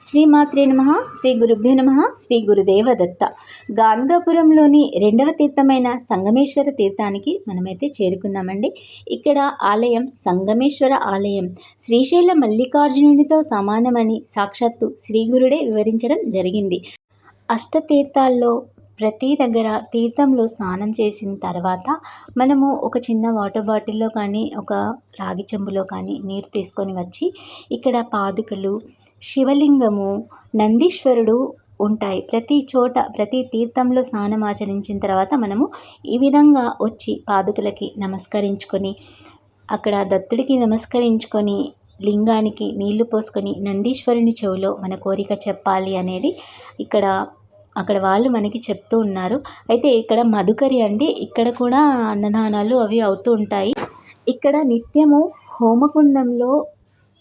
శ్రీమాత్రే నమ శ్రీ గురుభ్యో నమ శ్రీ గురుదేవ దత్త గాన్గాపురంలోని రెండవ తీర్థమైన సంగమేశ్వర తీర్థానికి మనమైతే చేరుకున్నామండి. ఇక్కడ ఆలయం సంగమేశ్వర ఆలయం శ్రీశైల మల్లికార్జునునితో సమానమని సాక్షాత్తు శ్రీ గురుడే వివరించడం జరిగింది. అష్టతీర్థాల్లో ప్రతి దగ్గర తీర్థంలో స్నానం చేసిన తర్వాత మనము ఒక చిన్న వాటర్ బాటిల్లో కానీ ఒక రాగి చెంబులో కానీ నీరు తీసుకొని వచ్చి ఇక్కడ పాదుకలు శివలింగము నందీశ్వరుడు ఉంటాయి. ప్రతి చోట ప్రతి తీర్థంలో స్నానం ఆచరించిన తర్వాత మనము ఈ విధంగా వచ్చి పాదుకులకి నమస్కరించుకొని అక్కడ దత్తుడికి నమస్కరించుకొని లింగానికి నీళ్ళు పోసుకొని నందీశ్వరుని చెవిలో మన కోరిక చెప్పాలి అనేది ఇక్కడ అక్కడ వాళ్ళు మనకి చెప్తూ ఉన్నారు. అయితే ఇక్కడ మధుకరి అండి. ఇక్కడ కూడా అన్నదానాలు అవి అవుతూ ఉంటాయి. ఇక్కడ నిత్యము హోమకుండంలో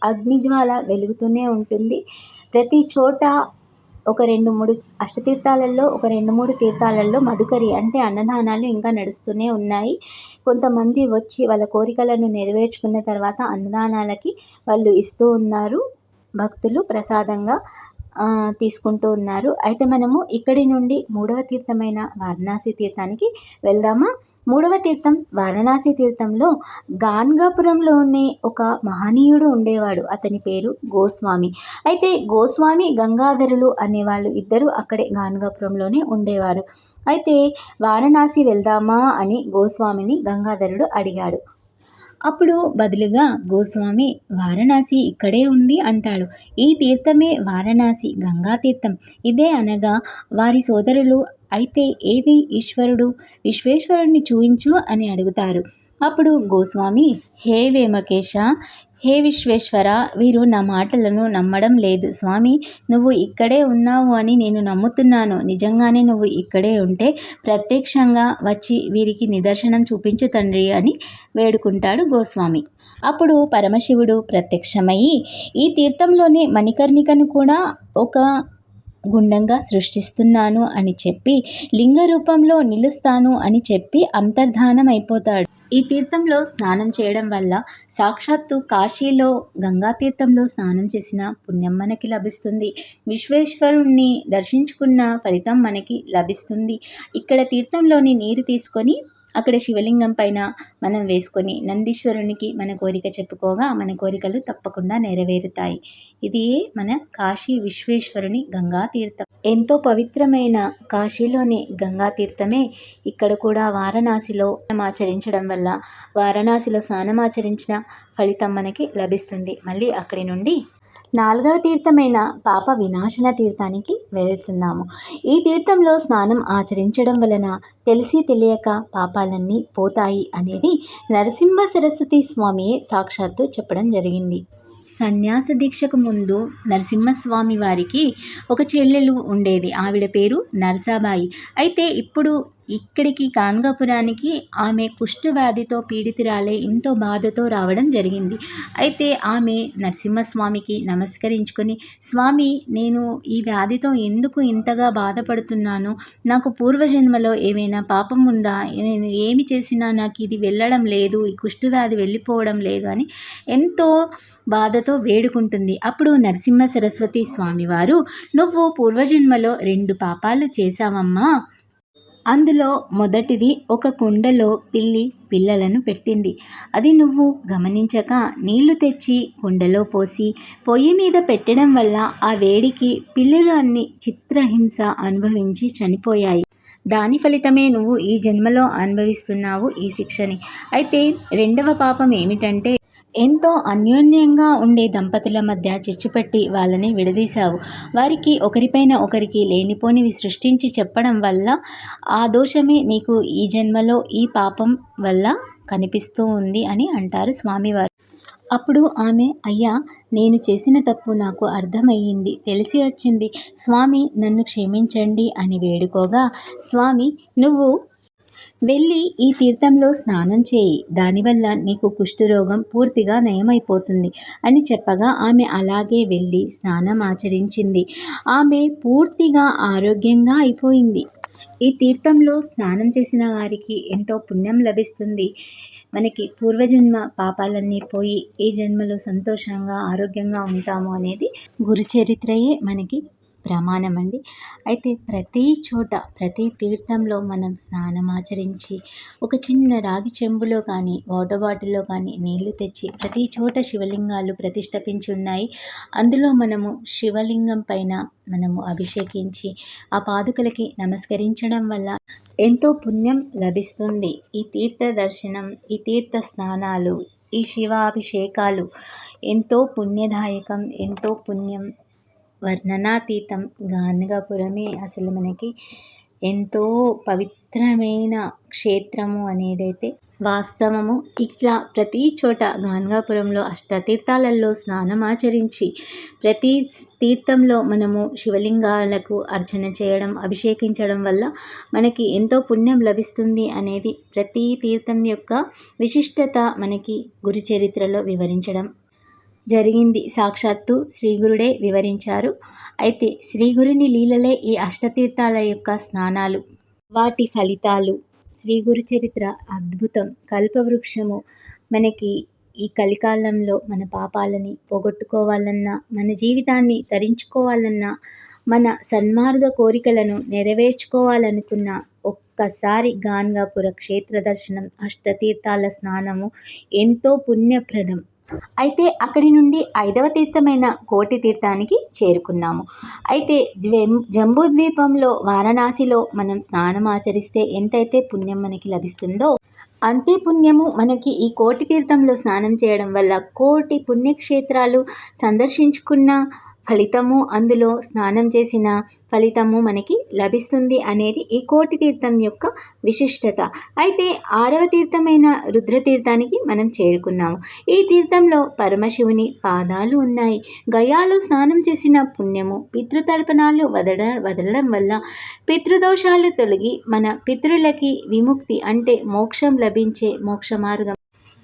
అగ్నిజ్వాల వెలుగుతూనే ఉంటుంది. ప్రతి చోట ఒక రెండు మూడు అష్టతీర్థాలలో ఒక రెండు మూడు తీర్థాలలో మధుకరి అంటే అన్నదానాలు ఇంకా నడుస్తూనే ఉన్నాయి. కొంతమంది వచ్చి వాళ్ళ కోరికలను నెరవేర్చుకున్న తర్వాత అన్నదానాలకి వాళ్ళు ఇస్తూ ఉన్నారు. భక్తులు ప్రసాదంగా తీసుకుంటూ ఉన్నారు. అయితే మనము ఇక్కడి నుండి మూడవ తీర్థమైన వారణాసి తీర్థానికి వెళ్దామా? మూడవ తీర్థం వారణాసి తీర్థంలో గాన్గాపురంలోనే ఒక మహనీయుడు ఉండేవాడు. అతని పేరు గోస్వామి. అయితే గోస్వామి గంగాధరులు అనేవాళ్ళు ఇద్దరు అక్కడే గాన్గాపురంలోనే ఉండేవారు. అయితే వారణాసి వెళ్దామా అని గోస్వామిని గంగాధరుడు అడిగాడు. అప్పుడు బదులుగా గోస్వామి వారణాసి ఇక్కడే ఉంది అంటాడు. ఈ తీర్థమే వారణాసి గంగా తీర్థం. ఇదే అనగా వారి సోదరులు అయితే ఏది ఈశ్వరుడు? విశ్వేశ్వరుణ్ణి చూయించు అని అడుగుతారు. అప్పుడు గోస్వామి హే వేమకేశ హే విశ్వేశ్వర వీరు నా మాటలను నమ్మడం లేదు. స్వామి నువ్వు ఇక్కడే ఉన్నావు అని నేను నమ్ముతున్నాను. నిజంగానే నువ్వు ఇక్కడే ఉంటే ప్రత్యక్షంగా వచ్చి వీరికి నిదర్శనం చూపించు తండ్రి అని వేడుకుంటాడు గోస్వామి. అప్పుడు పరమశివుడు ప్రత్యక్షమయ్యి ఈ తీర్థంలోనే మణికర్ణికను కూడా ఒక గుండంగా సృష్టిస్తున్నాను అని చెప్పి లింగ రూపంలో నిలుస్తాను అని చెప్పి అంతర్ధానం అయిపోతాడు ఈ తీర్థంలో స్నానం చేయడం వల్ల సాక్షాత్తు కాశీలో గంగా తీర్థంలో స్నానం చేసిన పుణ్యం మనకి లభిస్తుంది. విశ్వేశ్వరుణ్ణి దర్శించుకున్న ఫలితం మనకి లభిస్తుంది. ఇక్కడ తీర్థంలోని నీరు తీసుకొని అక్కడ శివలింగం పైన మనం వేసుకొని నందీశ్వరునికి మన కోరిక చెప్పుకోగా మన కోరికలు తప్పకుండా నెరవేరుతాయి. ఇది మన కాశీ విశ్వేశ్వరుని గంగా తీర్థం. ఎంతో పవిత్రమైన కాశీలోని గంగా తీర్థమే ఇక్కడ కూడా వారణాసిలో ఆచరించడం వల్ల వారణాసిలో స్నానం ఆచరించిన ఫలితం మనకి లభిస్తుంది. మళ్ళీ అక్కడి నుండి నాలుగవ తీర్థమైన పాప వినాశన తీర్థానికి వెళుతున్నాము ఈ తీర్థంలో స్నానం ఆచరించడం వలన తెలిసి తెలియక పాపాలన్నీ పోతాయి అనేది నరసింహ సరస్వతి స్వామియే సాక్షాత్తు చెప్పడం జరిగింది. సన్యాస దీక్షకు ముందు నరసింహస్వామి వారికి ఒక చెల్లెలు ఉండేది. ఆవిడ పేరు నరసాబాయి. అయితే ఇప్పుడు ఇక్కడికి కాన్గాపురానికి ఆమె కుష్ఠవ్యాధితో పీడితురాలే ఎంతో బాధతో రావడం జరిగింది. అయితే ఆమె నరసింహస్వామికి నమస్కరించుకొని స్వామి నేను ఈ వ్యాధితో ఎందుకు ఇంతగా బాధపడుతున్నాను? నాకు పూర్వజన్మలో ఏమైనా పాపం ఉందా? నేను ఏమి చేసినా నాకు ఇది వెళ్ళడం లేదు ఈ కుష్ఠవ్యాధి వెళ్ళిపోవడం లేదు అని ఎంతో బాధతో వేడుకుంటుంది. అప్పుడు నరసింహ సరస్వతి స్వామివారు నువ్వు పూర్వజన్మలో రెండు పాపాలు చేశావమ్మా. అందులో మొదటిది ఒక కుండలో పిల్లి పిల్లలను పెట్టింది. అది నువ్వు గమనించక నీళ్ళు తెచ్చి కుండలో పోసి పొయ్యి మీద పెట్టడం వల్ల ఆ వేడికి పిల్లలు అన్ని చిత్రహింస అనుభవించి చనిపోయాయి. దాని ఫలితమే నువ్వు ఈ జన్మలో అనుభవిస్తున్నావు ఈ శిక్షని. అయితే రెండవ పాపం ఏమిటంటే ఎంతో అన్యోన్యంగా ఉండే దంపతుల మధ్య చిచ్చుపెట్టి వాళ్ళని విడదీశావు. వారికి ఒకరిపైన ఒకరికి లేనిపోనివి సృష్టించి చెప్పడం వల్ల ఆ దోషమే నీకు ఈ జన్మలో ఈ పాపం వల్ల కనిపిస్తూ ఉంది అని అంటారు స్వామివారు. అప్పుడు ఆమె అయ్యా నేను చేసిన తప్పు నాకు అర్థమయ్యింది తెలిసి వచ్చింది. స్వామి నన్ను క్షమించండి అని వేడుకోగా స్వామి నువ్వు వెళ్ళి ఈ తీర్థంలో స్నానం చేయి. దానివల్ల నీకు కుష్ఠరోగం పూర్తిగా నయమైపోతుంది అని చెప్పగా ఆమె అలాగే వెళ్ళి స్నానం ఆచరించింది. ఆమె పూర్తిగా ఆరోగ్యంగా అయిపోయింది. ఈ తీర్థంలో స్నానం చేసిన వారికి ఎంతో పుణ్యం లభిస్తుంది. మనకి పూర్వజన్మ పాపాలన్నీ పోయి ఈ జన్మలో సంతోషంగా ఆరోగ్యంగా ఉంటాము అనేది గురుచరిత్రయే మనకి ప్రమాణం అండి అయితే ప్రతి చోట ప్రతి తీర్థంలో మనం స్నానం ఆచరించి ఒక చిన్న రాగి చెంబులో కానీ వాటర్ బాటిల్లో కానీ నీళ్ళు తెచ్చి ప్రతి చోట శివలింగాలు ప్రతిష్టపించి ఉన్నాయి. అందులో మనము శివలింగం పైన మనము అభిషేకించి ఆ పాదుకలకి నమస్కరించడం వల్ల ఎంతో పుణ్యం లభిస్తుంది. ఈ తీర్థ దర్శనం ఈ తీర్థ స్నానాలు ఈ శివాభిషేకాలు ఎంతో పుణ్యదాయకం ఎంతో పుణ్యం వర్ణనాతీతం గానగాపురమే అసలు మనకి ఎంతో పవిత్రమైన క్షేత్రము అనేదైతే వాస్తవము. ఇట్లా ప్రతి చోట గాన్గాపురంలో అష్టతీర్థాలలో స్నానం ఆచరించి ప్రతి తీర్థంలో మనము శివలింగాలకు అర్చన చేయడం అభిషేకించడం వల్ల మనకి ఎంతో పుణ్యం లభిస్తుంది అనేది ప్రతి తీర్థం యొక్క విశిష్టత మనకి గురుచరిత్రలో వివరించడం జరిగింది. సాక్షాత్తు శ్రీగురుడే వివరించారు. అయితే శ్రీగురుని లీలలే ఈ అష్టతీర్థాల యొక్క స్నానాలు. వాటి ఫలితాలు. శ్రీగురు చరిత్ర అద్భుతం. కల్పవృక్షము మనకి ఈ కలికాలంలో మన పాపాలని పోగొట్టుకోవాలన్నా మన జీవితాన్ని తరించుకోవాలన్నా మన సన్మార్గ కోరికలను నెరవేర్చుకోవాలనుకున్న ఒక్కసారి గాన్గాపుర క్షేత్ర దర్శనం అష్టతీర్థాల స్నానము ఎంతో పుణ్యప్రదం. అయితే అక్కడి నుండి ఐదవ తీర్థమైన కోటి తీర్థానికి చేరుకున్నాము. అయితే జంబూ ద్వీపంలో వారణాసిలో మనం స్నానం ఆచరిస్తే ఎంతైతే పుణ్యం మనకి లభిస్తుందో అంతే పుణ్యము మనకి ఈ కోటి తీర్థంలో స్నానం చేయడం వల్ల కోటి పుణ్యక్షేత్రాలు సందర్శించుకున్న ఫలితము అందులో స్నానం చేసిన ఫలితము మనకి లభిస్తుంది అనేది ఈ కోటి తీర్థం యొక్క విశిష్టత. అయితే ఆరవ తీర్థమైన రుద్రతీర్థానికి మనం చేరుకున్నాము. ఈ తీర్థంలో పరమశివుని పాదాలు ఉన్నాయి. గయాలో స్నానం చేసిన పుణ్యము పితృతర్పణాలు వదల వదలడం వల్ల పితృదోషాలు తొలగి మన పితృలకి విముక్తి అంటే మోక్షం లభించే మోక్ష మార్గం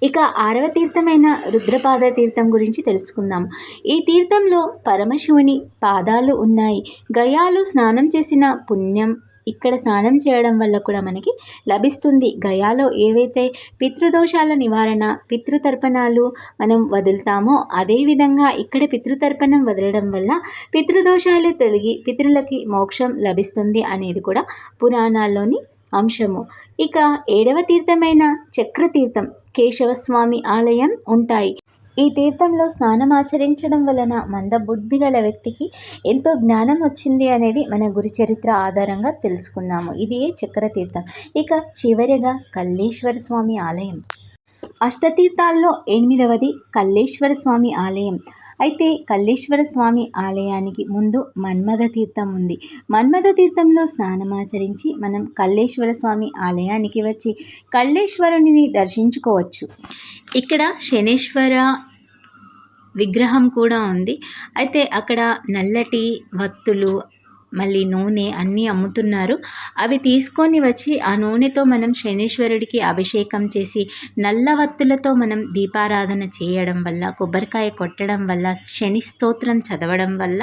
ఇక ఆరవ తీర్థమైన రుద్రపాద తీర్థం గురించి తెలుసుకుందాం. ఈ తీర్థంలో పరమశివుని పాదాలు ఉన్నాయి. గయాలు స్నానం చేసిన పుణ్యం ఇక్కడ స్నానం చేయడం వల్ల కూడా మనకి లభిస్తుంది. గయాలో ఏవైతే పితృదోషాల నివారణ పితృతర్పణాలు మనం వదులుతామో అదేవిధంగా ఇక్కడ పితృతర్పణం వదలడం వల్ల పితృదోషాలు తొలగి పితృలకి మోక్షం లభిస్తుంది అనేది కూడా పురాణాల్లోని అంశము. ఇక ఏడవ తీర్థమైన చక్రతీర్థం కేశవస్వామి ఆలయం ఉంటాయి. ఈ తీర్థంలో స్నానం ఆచరించడం వలన మందబుద్ధి గల వ్యక్తికి ఎంతో జ్ఞానం వచ్చింది అనేది మన గురి చరిత్ర ఆధారంగా తెలుసుకున్నాము. ఇది చక్ర తీర్థం ఇక చివరిగా కల్లేశ్వర స్వామి ఆలయం. అష్టతీర్థాల్లో ఎనిమిదవది కల్లేశ్వర స్వామి ఆలయం. అయితే కల్లేశ్వర స్వామి ఆలయానికి ముందు మన్మథ తీర్థం ఉంది. మన్మథ తీర్థంలో స్నానమాచరించి మనం కల్లేశ్వర స్వామి ఆలయానికి వచ్చి కల్లేశ్వరుని దర్శించుకోవచ్చు. ఇక్కడ శనేశ్వర విగ్రహం కూడా ఉంది. అయితే అక్కడ నల్లటి వత్తులు మళ్ళీ నూనె అన్నీ అమ్ముతున్నారు. అవి తీసుకొని వచ్చి ఆ నూనెతో మనం శనీశ్వరుడికి అభిషేకం చేసి నల్ల వత్తులతో మనం దీపారాధన చేయడం వల్ల కొబ్బరికాయ కొట్టడం వల్ల శని స్తోత్రం చదవడం వల్ల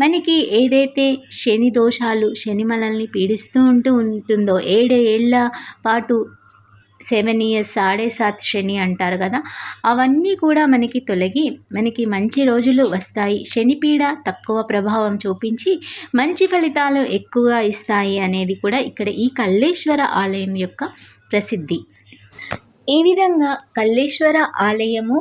మనకి ఏదైతే శని దోషాలు శని మనల్ని పీడిస్తూ ఉంటూ ఉంటుందో ఏడేళ్ళ పాటు సెవెన్ ఇయర్స్ సాడే సాత్ శని అంటారు కదా అవన్నీ కూడా మనకి తొలగి మనకి మంచి రోజులు వస్తాయి. శనిపీడ తక్కువ ప్రభావం చూపించి మంచి ఫలితాలు ఎక్కువగా ఇస్తాయి అనేది కూడా ఇక్కడ ఈ కల్లేశ్వర ఆలయం యొక్క ప్రసిద్ధి. ఈ విధంగా కల్లేశ్వర ఆలయము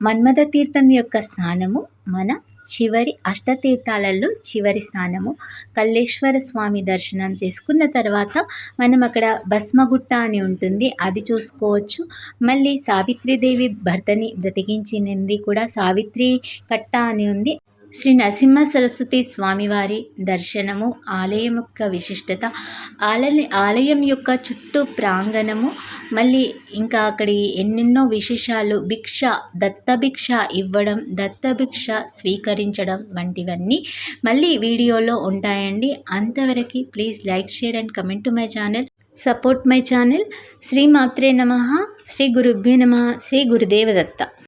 మన్మథ తీర్థం యొక్క స్నానము మన చివరి అష్టతీర్థాలలో చివరి స్థానము. కల్లేశ్వర స్వామి దర్శనం చేసుకున్న తర్వాత మనం అక్కడ భస్మగుట్ట అని ఉంటుంది అది చూసుకోవచ్చు. మళ్ళీ సావిత్రిదేవి భర్తని బ్రతికించినది కూడా సావిత్రి కట్ట అని ఉంది. శ్రీ నరసింహ సరస్వతి స్వామివారి దర్శనము ఆలయం యొక్క విశిష్టత ఆలయ ఆలయం యొక్క చుట్టూ ప్రాంగణము మళ్ళీ ఇంకా అక్కడి ఎన్నెన్నో విశేషాలు భిక్ష దత్తభిక్ష ఇవ్వడం దత్తభిక్ష స్వీకరించడం వంటివన్నీ మళ్ళీ వీడియోలో ఉంటాయండి. అంతవరకు please like share and comment to my channel. Support my channel. Shri మాత్రే నమ. శ్రీ గురుభ్యో నమ. శ్రీ గురుదేవదత్త.